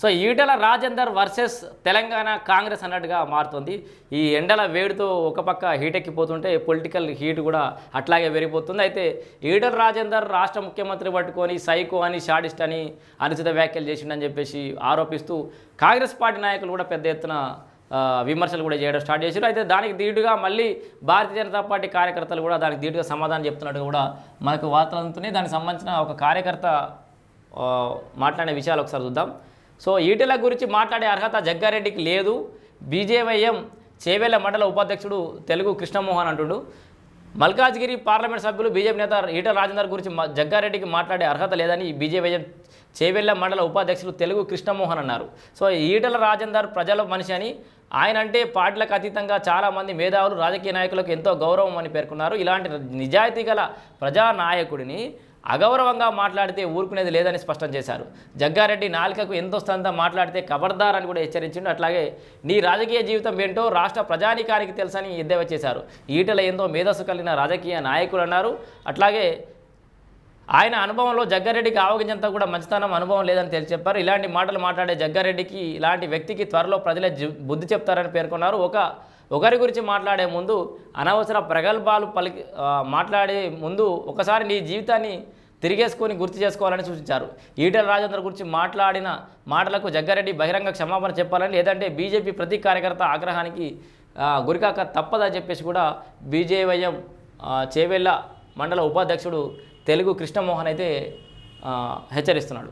So Etela Rajender versus Telangana Congress అన్నట్టుగా మారుతుంది. ఈ ఎండల వేడితో ఒక పక్క హీట్ ఎక్కిపోతుంటే పొలిటికల్ హీట్ కూడా అట్లాగే పెరిగిపోతుంది. అయితే ఈటల రాజేందర్ రాష్ట్ర ముఖ్యమంత్రి పట్టుకొని సైకో అని షాడిస్ట్ అని అనుచిత వ్యాఖ్యలు చేసిండని చెప్పేసి ఆరోపిస్తూ కాంగ్రెస్ పార్టీ నాయకులు కూడా పెద్ద ఎత్తున విమర్శలు కూడా చేయడం స్టార్ట్ చేశారు. అయితే దానికి ధీటుగా మళ్ళీ భారతీయ జనతా పార్టీ కార్యకర్తలు కూడా దానికి ధీటుగా సమాధానం చెప్తున్నట్టు కూడా మనకు వార్తలు అందుతున్నాయి. దానికి సంబంధించిన ఒక కార్యకర్త మాట్లాడే విషయాలు ఒకసారి చూద్దాం. సో ఈటెల గురించి మాట్లాడే అర్హత జగ్గారెడ్డికి లేదు. బీజేవైఎం చేవేళ్ళ మండల ఉపాధ్యక్షుడు తెలుగు కృష్ణమోహన్ అంటుడు. మల్కాజ్గిరి పార్లమెంట్ సభ్యులు బీజేపీ నేత ఈటల రాజేందర్ గురించి జగ్గారెడ్డికి మాట్లాడే అర్హత లేదని బీజేవైఎం చేవెళ్ళ మండల ఉపాధ్యక్షులు తెలుగు కృష్ణమోహన్ అన్నారు. సో ఈటల రాజేందర్ ప్రజల మనిషి అని ఆయన అంటే పార్టీలకు అతీతంగా చాలామంది మేధావులు రాజకీయ నాయకులకు ఎంతో గౌరవం అని పేర్కొన్నారు. ఇలాంటి నిజాయితీ గల ప్రజానాయకుడిని అగౌరవంగా మాట్లాడితే ఊరుకునేది లేదని స్పష్టం చేశారు. జగ్గారెడ్డి నాలుకకు ఎంతొస్తుందో మాట్లాడితే ఖబర్దార్ అని కూడా హెచ్చరించిండు. అట్లాగే నీ రాజకీయ జీవితం ఏంటో రాష్ట్ర ప్రజానీకానికి తెలుసని ఎద్దేవా చేశారు. ఈటల ఎంతో మేధస్సు కలిగిన రాజకీయ నాయకులు అన్నారు. అట్లాగే ఆయన అనుభవంలో జగ్గారెడ్డికి ఆవగించేంత కూడా మంచితనం అనుభవం లేదని తెలిసి చెప్పారు. ఇలాంటి మాటలు మాట్లాడే జగ్గారెడ్డికి ఇలాంటి వ్యక్తికి త్వరలో ప్రజలే బుద్ధి చెప్తారని పేర్కొన్నారు. ఒక ఒకరి గురించి మాట్లాడే ముందు అనవసర ప్రగల్భాలు పలికి మాట్లాడే ముందు ఒకసారి నీ జీవితాన్ని తిరిగేసుకొని గుర్తు చేసుకోవాలని సూచించారు. ఈటల రాజేందర్ గురించి మాట్లాడిన మాటలకు జగ్గారెడ్డి బహిరంగ క్షమాపణ చెప్పాలని లేదంటే బీజేపీ ప్రతి కార్యకర్త ఆగ్రహానికి గురికాక తప్పదని చెప్పేసి కూడా బీజేవైఎం చేవెళ్ళ మండల ఉపాధ్యక్షుడు తెలుగు కృష్ణమోహన్ అయితే హెచ్చరిస్తున్నాడు.